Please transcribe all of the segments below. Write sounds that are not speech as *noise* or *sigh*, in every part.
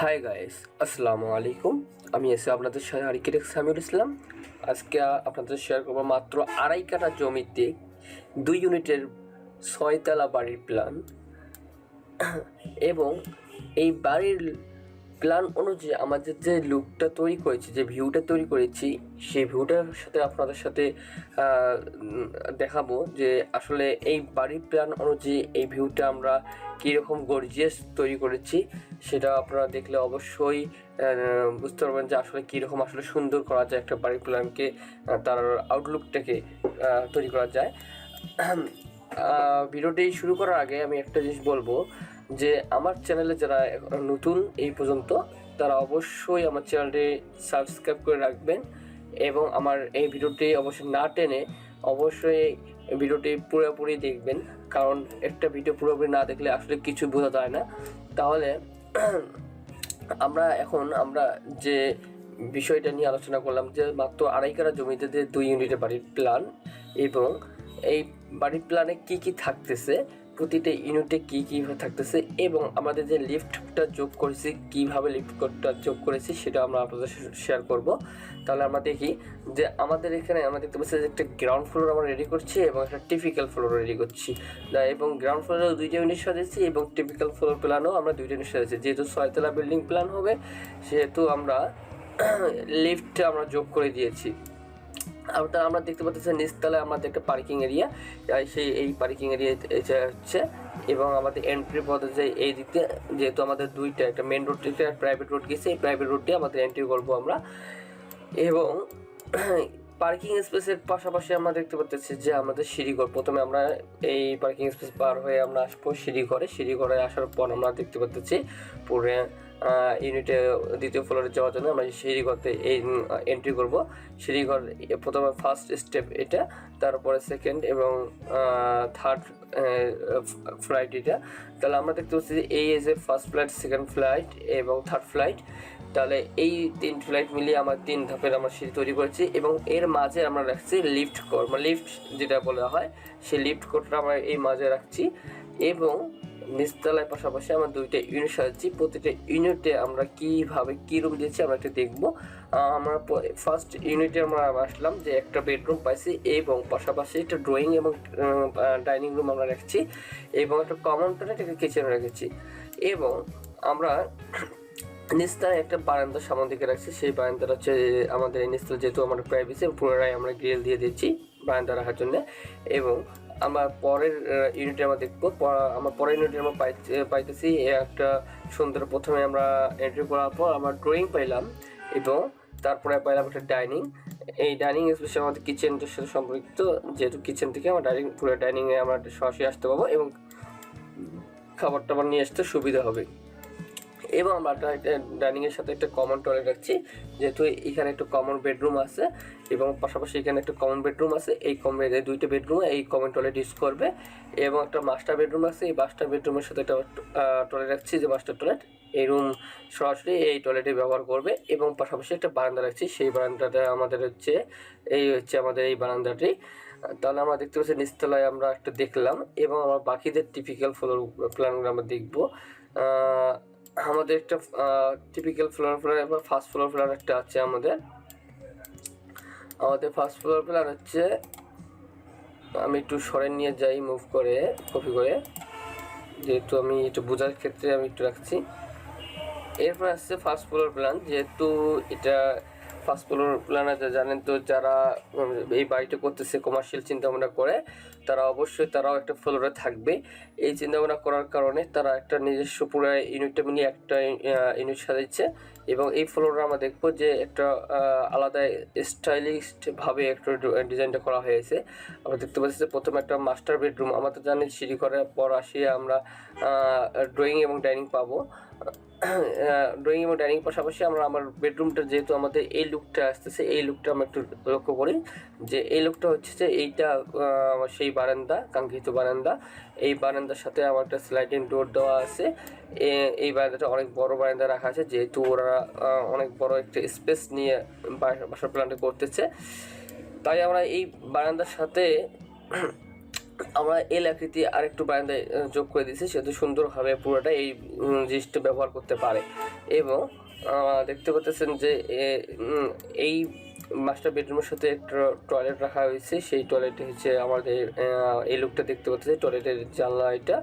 Hi guys আসসালামু আলাইকুম আমি এসে আপনাদের সাথে আর্কিটেক্ট সামিউল ইসলাম। আজকে আপনাদের শেয়ার করব মাত্র আড়াই কাটা জমিতে দুই ইউনিটের ছয়তলা বাড়ির প্ল্যান এবং এই বাড়ির প্ল্যান অনুযায়ী আমাদের যে লুকটা তৈরি করেছি, যে ভিউটা তৈরি করেছি, সেই ভিউটার সাথে আপনাদের সাথে দেখাবো যে আসলে এই বাড়ির প্ল্যান অনুযায়ী এই ভিউটা আমরা কীরকম গর্জিয়াস তৈরি করেছি, সেটা আপনারা দেখলে অবশ্যই বুঝতে পারবেন যে আসলে কীরকম আসলে সুন্দর করা যায় একটা বাড়ির প্ল্যানকে তার আউটলুকটাকে তৈরি করা যায়। ভিডিওটি শুরু করার আগে আমি একটা জিনিস বলব যে আমার চ্যানেলে যারা নতুন এই পর্যন্ত, তারা অবশ্যই আমার চ্যানেলটি সাবস্ক্রাইব করে রাখবেন এবং আমার এই ভিডিওটি অবশ্যই না টেনে অবশ্যই ভিডিওটি পুরোপুরি দেখবেন। কারণ একটা ভিডিও পুরোপুরি না দেখলে আসলে কিছু বোঝা যায় না। তাহলে *clears throat* আমরা এখন আমরা যে বিষয়টা নিয়ে আলোচনা করলাম যে মাত্র আড়াই কাঠা জমিতে যে দুই ইউনিটের বাড়ির প্ল্যান এবং এই বাড়ির প্ল্যানে কি কি থাকতেছে প্রতিটা ইউনিটে কি কি থাকতেছে এবং আমাদের যে লিফটটা যোগ করেছি, কীভাবে লিফটটা যোগ করেছি সেটা আমরা আপনাদের শেয়ার করব। তাহলে আমরা দেখি যে আমাদের এখানে আমরা দেখতে পাচ্ছি যে একটা গ্রাউন্ড ফ্লোর আমরা রেডি করছি এবং একটা টিপিক্যাল ফ্লোর রেডি করছি। এবং গ্রাউন্ড ফ্লোরেও দুইটা ইউনিট সাজিয়েছি এবং টিপিক্যাল ফ্লোর প্ল্যানও আমরা দুইটা ইউনিট সাজিয়েছি যেহেতু ছয়তলা বিল্ডিং প্ল্যান হবে, সেহেতু আমরা *clears throat* লিফট আমরা যোগ করে দিয়েছি। আর তার আমরা দেখতে পাচ্ছি নিচতলায় আমাদের একটা পার্কিং এরিয়া সেই এই পার্কিং এরিয়া হচ্ছে এবং আমাদের এন্ট্রি পথ যে এই দিক দিয়ে যেহেতু আমাদের দুইটা, একটা মেন রোড থেকে প্রাইভেট রোড গেছে, এই প্রাইভেট রোড দিয়ে আমাদের এন্ট্রি করব আমরা। এবং *clears throat* পার্কিং স্পেসের পাশাপাশি আমরা দেখতে পাচ্ছি যে আমাদের সিঁড়িঘর, প্রথমে আমরা এই পার্কিং স্পেস পার হয়ে আমরা আসব সিঁড়িঘরে। সিঁড়িঘরে আসার পর আমরা দেখতে পাচ্ছি পুরো ইউনিটে দ্বিতীয় ফ্লোরে যাওয়ার জন্য আমরা সিঁড়িঘরতে এই এন্ট্রি করব। সিঁড়িঘর প্রথমে ফার্স্ট স্টেপ এটা, তারপরে সেকেন্ড এবং থার্ড ফ্লাইট এটা। তাহলে আমরা দেখতে পাচ্ছি যে এই এসে ফার্স্ট ফ্লাইট সেকেন্ড ফ্লাইট এবং থার্ড ফ্লাইট তাহলে এই তিন ফ্লাইট মিলিয়ে আমার তিন ধাপের আমরা সিঁড়ি তৈরি করেছি এবং এর মাঝে আমরা রাখছি লিফট কোড মানে লিফট যেটা বলা হয়, সেই লিফট কোডটা আমরা এই মাঝে রাখছি এবং নিচতলায় পাশাপাশি আমরা দুইটা ইউনিট সাজাচ্ছি। প্রতিটা ইউনিটে আমরা কীভাবে কী রুম দিয়েছি আমরা একটা দেখব। আমরা ফার্স্ট ইউনিটে আমরা আসলাম যে একটা বেডরুম পাইছি এবং পাশাপাশি একটা ড্রয়িং এবং ডাইনিং রুম আমরা রাখছি এবং একটা কমন টয়লেট একটা কিচেন রেখেছি। এবং আমরা নিস্তায় একটা বারান্দা সামনে দিকে রাখছি। সেই বারান্দাটা হচ্ছে আমাদের নিস্তাল যেহেতু আমাদের প্রাইভেসি পুনরায় আমরা গ্রিল দিয়ে দিচ্ছি বারান্দা রাখার জন্য। এবং আমার পরের ইউনিটে আমরা দেখব। আমার পরের ইউনিটে আমরা পাই পাইতেছি একটা সুন্দর প্রথমে আমরা এন্ট্রি করার পর আমরা ড্রয়িং পাইলাম এবং তারপরে পাইলাম একটা ডাইনিং এই ডাইনিং স্পেশাল আমাদের কিচেনটার সাথে সম্পর্কিত, যেহেতু কিচেন থেকে আমরা ডাইনিং পুরো ডাইনিংয়ে আমরা সরাসরি আসতে পারব এবং খাবার টাবার নিয়ে আসতে সুবিধা হবে। এবং আমরা একটা ডাইনিং এর সাথে একটা কমন টয়লেট রাখছি। যেহেতু এখানে একটা কমন বেডরুম আছে এবং পাশাপাশি এখানে একটা কমন বেডরুম আছে। এই কমন দুইটা বেডরুমে এই কমন টয়লেট ইউজ করবে এবং একটা মাস্টার বেডরুম আছে। এই মাস্টার বেডরুমের সাথে একটা টয়লেট রাখছি যে মাস্টার টয়লেট এই রুম সরাসরি এই টয়লেটে ব্যবহার করবে এবং পাশাপাশি একটা বারান্দা রাখছি। সেই বারান্দাটা আমাদের হচ্ছে, এই হচ্ছে আমাদের এই বারান্দাটি। তাহলে আমরা দেখতে পাচ্ছি নিচতলায় আমরা একটা দেখলাম এবং আমরা বাকিদের টিপিক্যাল ফ্লোর প্ল্যানগুলো আমরা দেখব। আমাদের একটা টিপিক্যাল ফ্লোর প্ল্যান এবং ফার্স্ট ফ্লোর প্ল্যান একটা আছে আমাদের। আমাদের ফার্স্ট ফ্লোর প্ল্যান হচ্ছে, আমি একটু সরে নিয়ে যাই মুভ করে কপি করে। যেহেতু আমি একটু বোঝার ক্ষেত্রে আমি একটু রাখছি। এরপর আসছে ফার্স্ট ফ্লোর প্ল্যান যেহেতু এটা ফার্স্ট ফ্লোর প্ল্যান আছে জানেন তো, যারা এই বাড়িটা করতেছে কমার্শিয়াল চিন্তাভাবনা করে, তারা অবশ্যই তারাও একটা ফ্লোরে থাকবে। এই চিন্তাভাবনা করার কারণে তারা একটা নিজস্ব পুরো ইউনিটটা মিলিয়ে একটা ইউনিট সাজাচ্ছে এবং এই ফ্লোরে আমরা দেখব যে একটা আলাদা স্টাইলিস্ট ভাবে একটা ডিজাইনটা করা হয়েছে। আমরা দেখতে পাচ্ছি যে প্রথমে একটা মাস্টার বেডরুম আমরা তো জানি সিঁড়ি করার পর আসিয়ে আমরা ড্রয়িং এবং ডাইনিং পাবো। ড্রয়িং এবং ডাইনিং পাশাপাশি আমরা আমার বেডরুমটা যেহেতু আমাদের এই লুকটা আসতেছে, এই লুকটা আমরা একটু লক্ষ্য করি যে এই লুকটা হচ্ছে যে এইটা সেই বারান্দা, কাঙ্ক্ষিত বারান্দা। এই বারান্দার সাথে আমার একটা স্লাইডিং ডোর দেওয়া আছে। এই বারান্দাটা অনেক বড় বারান্দা রাখা আছে, যেহেতু ওরা অনেক বড় একটা স্পেস নিয়ে বাসার প্ল্যানটা করতেছে। তাই আমরা এই বারান্দার সাথে আমরা এল আকৃতি আরেকটু বারান্দায় আহ, যোগ করে দিয়েছি সেহেতু সুন্দরভাবে পুরোটা এই জিনিসটা ব্যবহার করতে পারে। এবং দেখতে পাচ্ছেন যে এই মাস্টার বেডরুমের সাথে একটা টয়লেট রাখা হয়েছে সেই টয়লেটে হচ্ছে আমাদের এই লুকটা দেখতে পাচ্ছি টয়লেটের জানলা এটা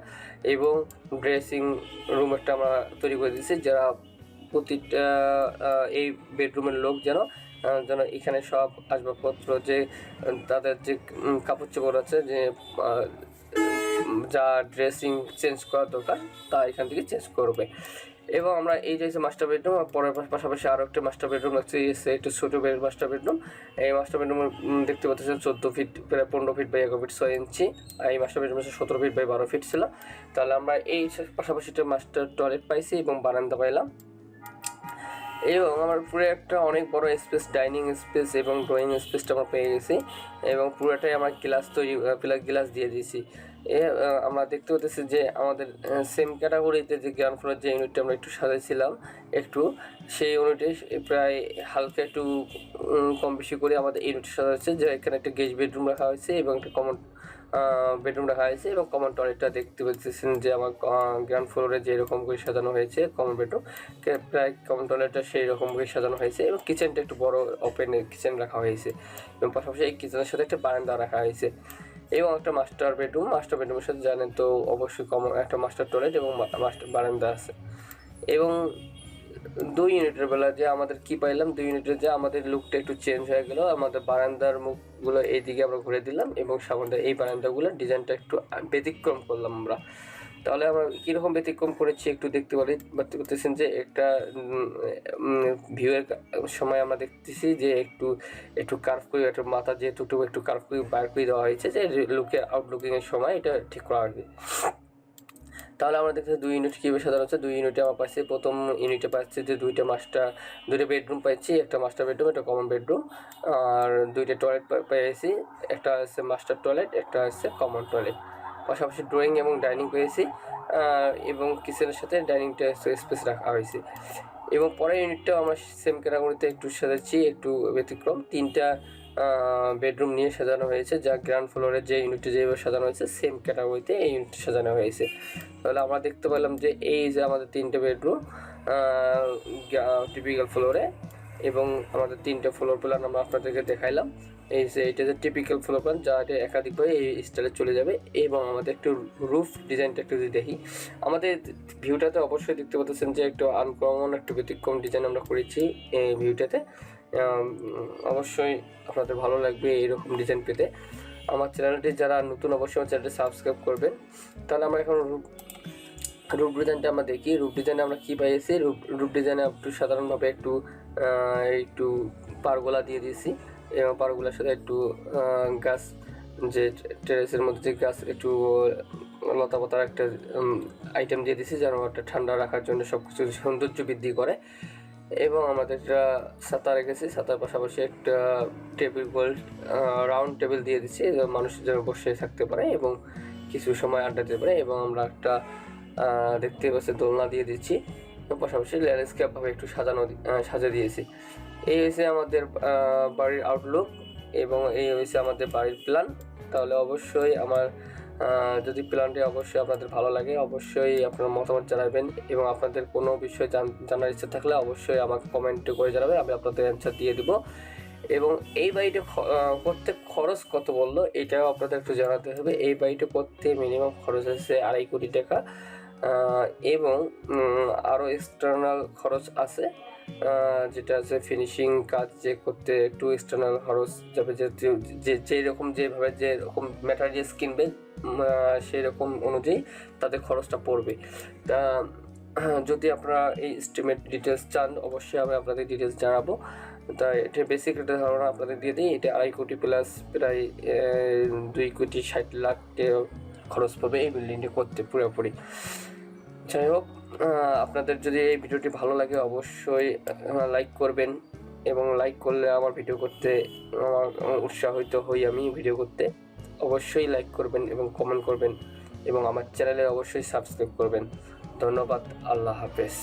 এবং ড্রেসিং রুম একটা আমরা তৈরি করে দিয়েছি যারা প্রতিটা এই বেডরুমের লোক যেন যেন এখানে সব আসবাবপত্র যে তাদের যে কাপড় চোপড় আছে, যে যা ড্রেসিং চেঞ্জ করার দরকার, তা এখান থেকে চেঞ্জ করবে। এবং আমরা এই যে মাস্টার বেডরুম পরের পাশাপাশি আরও একটা মাস্টার বেডরুম আছে একটু ছোটো বেড মাস্টার বেডরুম এই মাস্টার বেডরুম দেখতে পাচ্ছেন চোদ্দ ফিট প্রায় পনেরো ফিট বাই এগারো ফিট ছয় ইঞ্চি এই মাস্টার বেডরুম সতেরো ফিট বাই বারো ফিট ছিল। তাহলে আমরা এই পাশাপাশি একটা মাস্টার টয়লেট পাইছি এবং বারান্দা পাইলাম। এবং আমার পুরো একটা অনেক বড় স্পেস ডাইনিং স্পেস এবং ড্রয়িং স্পেসটা আমরা পেয়ে গেছি এবং পুরোটাই আমার গ্লাস তৈরি গ্লাস দিয়ে দিয়েছি। এ আমরা দেখতে পাচ্ছি যে আমাদের সেম ক্যাটাগরিতে যে গ্রাউন্ড ফ্লোর যে ইউনিটটা আমরা একটু সাজাইছিলাম, একটু, সেই ইউনিটে প্রায় হালকা একটু কম বেশি করে আমাদের ইউনিট সাজা যে এখানে একটা গেস্ট বেডরুম রাখা হয়েছে এবং একটা কমন বেডরুম রাখা হয়েছে এবং কমন টয়লেটটা দেখতে পাচ্ছেন যে আমার গ্রাউন্ড ফ্লোরে যেরকম করে সাজানো হয়েছে কমন বেডরুম প্রায় কমন টয়লেটটা সেই রকম করে সাজানো হয়েছে এবং কিচেনটা একটু বড় ওপেন কিচেন রাখা হয়েছে এবং পাশাপাশি এই কিচেনের সাথে একটা বারান্দা রাখা হয়েছে। এবং একটা মাস্টার বেডরুম মাস্টার বেডরুমের সাথে জানেন তো অবশ্যই কম একটা মাস্টার টয়লেট এবং মাস্টার বারান্দা আছে। এবং দুই ইউনিটের বেলা যে আমাদের কি পাইলাম, দুই ইউনিটের যে আমাদের লুকটা একটু চেঞ্জ হয়ে গেল, আমাদের বারান্দার মুখগুলো এইদিকে আমরা ঘুরে দিলাম এবং সামনে এই বারান্দাগুলোর ডিজাইনটা একটু ব্যতিক্রম করলাম আমরা। তাহলে আমরা কীরকম ব্যতিক্রম করেছি একটু দেখতে পারি। দেখতে করতেছেন যে একটা ভিউয়ের সময় আমরা দেখতেছি যে একটু একটু কার্ভ করে, একটা মাথা যেহেতু একটু একটু কার্ভ করে বার করে দেওয়া হয়েছে যে লুকের আউটলুকিংয়ের সময় এটা ঠিক করা হবে। তাহলে আমরা দেখতে দুই ইউনিট কীভাবে সাধারণ হচ্ছে। দুই ইউনিটে আমরা পাচ্ছি, প্রথম ইউনিটে পাচ্ছি যে দুইটা মাস্টার দুইটা বেডরুম পাচ্ছি একটা মাস্টার বেডরুম একটা কমন বেডরুম আর দুইটা টয়লেট পেয়েছি, একটা হচ্ছে মাস্টার টয়লেট একটা হচ্ছে কমন টয়লেট পাশাপাশি ড্রয়িং এবং ডাইনিং পেয়েছি এবং কিচেনের সাথে ডাইনিংটা স্পেস রাখা হয়েছে। এবং পরের ইউনিটটাও আমার সেম ক্যাটাগরিতে একটু সাজাচ্ছি, একটু ব্যতিক্রম। তিনটা বেডরুম নিয়ে সাজানো হয়েছে, যা গ্রাউন্ড ফ্লোরে যে ইউনিটটি যেভাবে সাজানো হয়েছে সেম ক্যাটাগরিতে এই ইউনিটটি সাজানো হয়েছে। তাহলে আমরা দেখতে পেলাম যে এই যে আমাদের তিনটে বেডরুম টিপিক্যাল ফ্লোরে এবং আমাদের তিনটে ফ্লোর প্ল্যান আমরা আপনাদেরকে দেখাইলাম। এই যে এটা যে টিপিক্যাল ফ্লোর প্ল্যান যা এটা একাধিকভাবে এই স্টাইলে চলে যাবে এবং আমাদের একটু রুফ ডিজাইনটা একটু যদি দেখি, আমাদের ভিউটাতে অবশ্যই দেখতে পাচ্ছেন যে একটু আনকমন একটু ব্যতিক্রম ডিজাইন আমরা করেছি এই ভিউটাতে অবশ্যই আপনাদের ভালো লাগবে এইরকম ডিজাইন পেতে। আমার চ্যানেলটি যারা নতুন, অবশ্যই আমার চ্যানেলটি সাবস্ক্রাইব করবেন। তাহলে আমরা এখন রূপ ডিজাইনটা আমরা দেখি। রূপ ডিজাইনে আমরা কী পাইছি? রূপ রূপ ডিজাইনে একটু সাধারণভাবে একটু একটু পারগোলা দিয়ে দিয়েছি। এবং পারগোলার সাথে একটু গাছ, যে টেরেসের মধ্যে যে গাছ, একটু লতা পাতার একটা আইটেম দিয়ে দিয়েছি, যেন একটা ঠান্ডা রাখার জন্য সব কিছু সৌন্দর্য বৃদ্ধি করে। এবং আমাদের একটা ছাতা রেখেছি, ছাতার পাশাপাশি একটা টেবিল গোল রাউন্ড টেবিল দিয়ে দিচ্ছি মানুষ যেন বসে থাকতে পারে এবং কিছু সময় আড্ডা দিতে পারে। এবং আমরা একটা দেখতে পাচ্ছি দোলনা দিয়ে দিচ্ছি পাশাপাশি ল্যান্ডস্কেপভাবে একটু সাজানো সাজিয়ে দিয়েছি। এই হয়েছে আমাদের বাড়ির আউটলুক এবং এই হয়েছে আমাদের বাড়ির প্ল্যান তাহলে অবশ্যই আমার যদি প্ল্যানটি অবশ্যই আপনাদের ভালো লাগে, অবশ্যই আপনার মতামত জানাবেন এবং আপনাদের কোনো বিষয় জান- জানার ইচ্ছা থাকলে অবশ্যই আমাকে কমেন্ট করে জানাবেন, আমি আপনাদের অ্যান্সার দিয়ে দিব। এবং এই বাড়িটা করতে খরচ কত বলল, এটাও আপনাদের একটু জানাতে হবে। এই বাড়িটা করতে মিনিমাম খরচ আছে আড়াই কোটি টাকা। এবং আরও এক্সটার্নাল খরচ আছে যেটা আছে ফিনিশিং কাজ যে করতে একটু এক্সটার্নাল খরচ যাবে, যে যে যেরকম যেভাবে যেরকম ম্যাটারিয়ালস কিনবে সেই রকম অনুযায়ী তাদের খরচটা পড়বে। তা, যদি আপনারা এই এস্টিমেট ডিটেলস চান, অবশ্যই আমি আপনাদের ডিটেলস জানাব। তা, এটা বেসিক একটা ধারণা আপনাদের দিয়ে দিই, এটা আড়াই কোটি প্লাস প্রায় দুই কোটি ষাট লাখ খরচ পড়বে এই বিল্ডিংটি করতে পুরোপুরি। যাই হোক আপনাদের যদি এই ভিডিওটি ভালো লাগে অবশ্যই লাইক করবেন এবং লাইক করলে আমার ভিডিও করতে আমার উৎসাহিত হই আমি ভিডিও করতে। অবশ্যই লাইক করবেন এবং কমেন্ট করবেন এবং আমার চ্যানেলে অবশ্যই সাবস্ক্রাইব করবেন। ধন্যবাদ, আল্লাহ হাফেজ।